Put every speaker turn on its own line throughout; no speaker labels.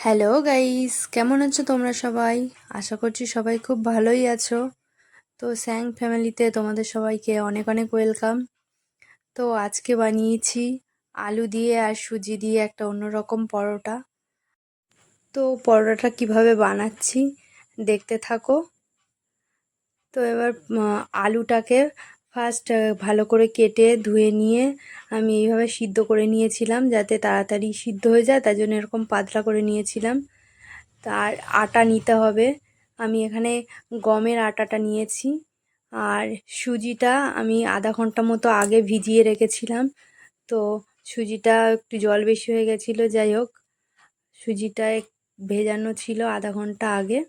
Hello guys কেমন আছো তোমরা সবাই? আশা করছি সবাই খুব ভালোই আছো। তো স্যাং ফ্যামিলিতে তোমাদের সবাইকে অনেক অনেক ওয়েলকাম তো আজকে বানিয়েছি আলু দিয়ে আর সুজি দিয়ে একটা অন্যরকম পরোটা। তো পরোটাটা কীভাবে বানাচ্ছি দেখতে থাকো। তো এবার আলুটাকে ফার্স্ট ভালো করে কেটে ধুয়ে নিয়ে আমি এইভাবে সিদ্ধ করে নিয়েছিলাম যাতে তাড়াতাড়ি সিদ্ধ হয়ে যায় তাই জন্য এরকম পাতলা করে নিয়েছিলাম। তার আটা নিতে হবে। আমি এখানে গমের আটাটা নিয়েছি। আর সুজিটা আমি আধা ঘণ্টা মতো আগে ভিজিয়ে রেখেছিলাম। তো সুজিটা একটু জল বেশি হয়ে গেছিল, যাই হোক। সুজিটা ভেজানো ছিল আধা ঘণ্টা আগে।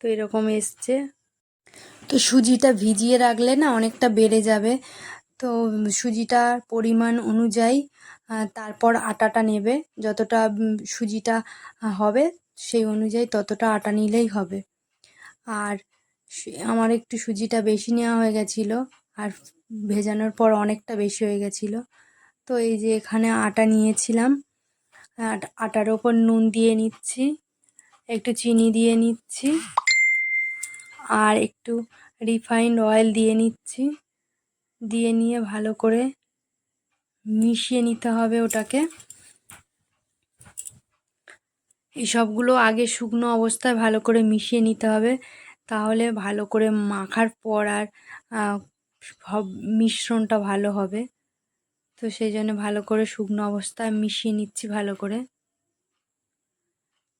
তো এরকম এসছে। তো সুজিটা ভিজিয়ে রাখলে না অনেকটা বেড়ে যাবে। তো সুজিটার পরিমাণ অনুযায়ী তারপর আটাটা নেবে। যতটা সুজিটা হবে সেই অনুযায়ী ততটা আটা নিলেই হবে। আর আমার একটু সুজিটা বেশি নেওয়া হয়ে গেছিল, আর ভেজানোর পর অনেকটা বেশি হয়ে গেছিল। তো এই যে এখানে আটা নিয়েছিলাম আটার ওপর নুন দিয়ে নিচ্ছি, একটু চিনি দিয়ে নিচ্ছি। আর একটু রিফাইন্ড অয়েল দিয়ে নিচ্ছি। দিয়ে নিয়ে ভালো করে মিশিয়ে নিতে হবে ওটাকে। এই সবগুলো আগে শুকনো অবস্থায় ভালো করে মিশিয়ে নিতে হবে। তাহলে ভালো করে মাখার পর আর সব মিশ্রণটা ভালো হবে। তো সেই জন্য ভালো করে শুকনো অবস্থায় মিশিয়ে নিচ্ছি ভালো করে।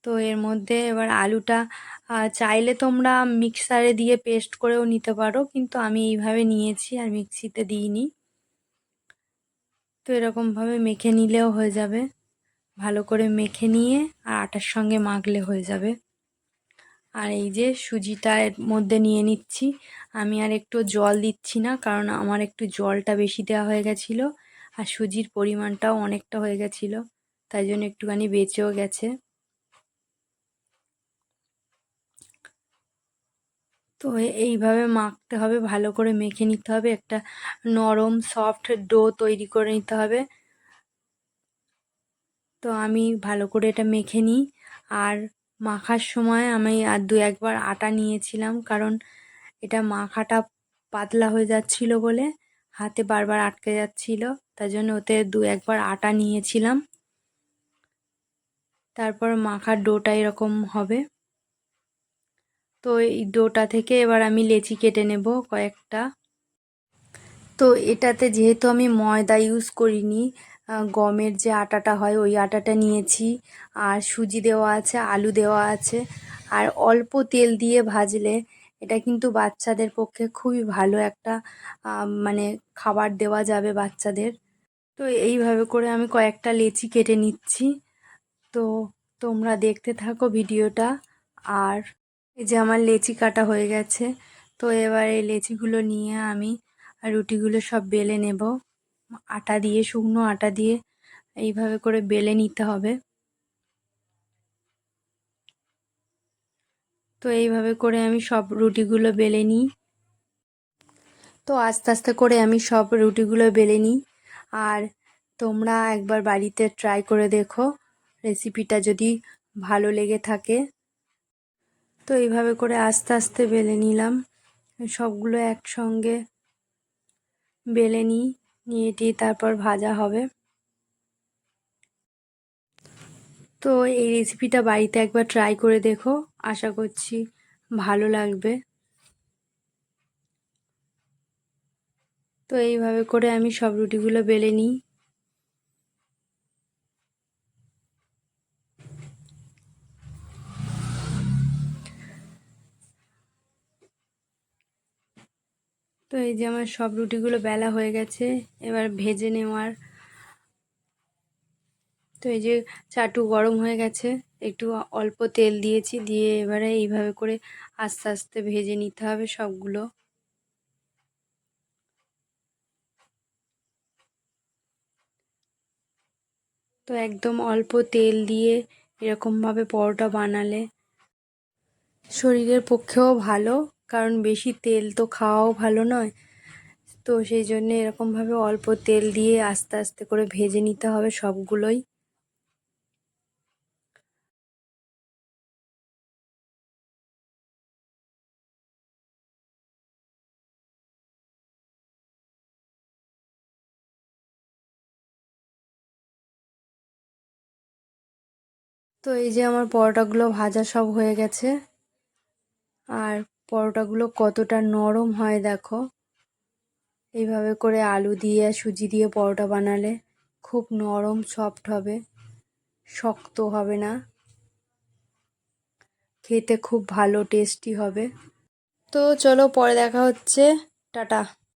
তো এর মধ্যে এবার আলুটা চাইলে তোমরা মিক্সারে দিয়ে পেস্ট করেও নিতে পারো, কিন্তু আমি এইভাবে নিয়েছি আর মিক্সিতে দিইনি। তো এরকমভাবে মেখে নিলেও হয়ে যাবে। ভালো করে মেখে নিয়ে আর আটার সঙ্গে মাখলে হয়ে যাবে। আর এই যে সুজিটা এর মধ্যে নিয়ে নিচ্ছি। আমি আর একটু জল দিচ্ছি না, কারণ আমার একটু জলটা বেশি দেওয়া হয়ে গেছিল। আর সুজির পরিমাণটাও অনেকটা হয়ে গেছিল, তাই জন্য একটুখানি বেঁচেও গেছে। তো এইভাবে মাখতে হবে, ভালো করে মেখে নিতে হবে। একটা নরম সফট ডো তৈরি করে নিতে হবে। তো আমি ভালো করে এটা মেখে নিই। আর মাখার সময় আমি আর দু একবার আটা নিয়েছিলাম, কারণ এটা মাখাটা পাতলা হয়ে যাচ্ছিল বলে হাতে বারবার আটকে যাচ্ছিল, তার জন্য ওতে দু একবার আটা নিয়েছিলাম। তারপর মাখার ডোটা এরকম হবে। তো এই ডোটা থেকে এবার আমি লেচি কেটে নেব কয়েকটা। তো এটাতে যেহেতু আমি ময়দা ইউজ করিনি গমের যে আটাটা হয় ওই আটাটা নিয়েছি, আর সুজি দেওয়া আছে, আলু দেওয়া আছে, আর অল্প তেল দিয়ে ভাজলে এটা কিন্তু বাচ্চাদের পক্ষে খুবই ভালো একটা মানে খাবার দেওয়া যাবে বাচ্চাদের। তো এইভাবে করে আমি কয়েকটা লেচি কেটে নিচ্ছি। তো তোমরা দেখতে থাকো ভিডিওটা, আর এই যে আমার লেচি কাটা হয়ে গেছে, তো এবার এই লেচিগুলো নিয়ে আমি রুটিগুলো সব বেলে নেব। আটা দিয়ে, শুকনো আটা দিয়ে এইভাবে করে বেলে নিতে হবে। তো এইভাবে করে আমি সব রুটিগুলো বেলে নিই। তো আস্তে আস্তে করে আমি সব রুটিগুলো বেলে নিই। আর তোমরা একবার বাড়িতে ট্রাই করে দেখো, রেসিপিটা যদি ভালো লেগে থাকে। তো এইভাবে করে আস্তে আস্তে বেলে নিলাম। সবগুলো একসঙ্গে বেলে নিই নিয়ে টিয়ে তারপর ভাজা হবে। তো এই রেসিপিটা বাড়িতে একবার ট্রাই করে দেখো, আশা করছি ভালো লাগবে। তো এইভাবে করে আমি সব রুটিগুলো বেলে নিই। তো এই যে আমার সব রুটিগুলো বেলা হয়ে গেছে, এবার ভেজে নেওয়ার। তো এই যে চাটু গরম হয়ে গেছে, একটু অল্প তেল দিয়েছি, দিয়ে এবারে এইভাবে করে আস্তে আস্তে ভেজে নিতে হবে সবগুলো। তো একদম অল্প তেল দিয়ে এরকমভাবে পরোটা বানালে শরীরের পক্ষেও ভালো। কারণ বেশি তেল তো খাওয়াও ভালো নয়। তো সেই জন্যে এরকমভাবে অল্প তেল দিয়ে আস্তে আস্তে করে ভেজে নিতে হবে সবগুলোই। তো এই যে আমার পরোটাগুলো ভাজা সব হয়ে গেছে। আর পরোটাগুলো কতটা নরম হয় দেখো। এইভাবে করে আলু দিয়ে, সুজি দিয়ে পরোটা বানালে খুব নরম সফট হবে, শক্ত হবে না। খেতে খুব ভালো টেস্টি হবে। তো চলো পরে দেখা হচ্ছে। টাটা।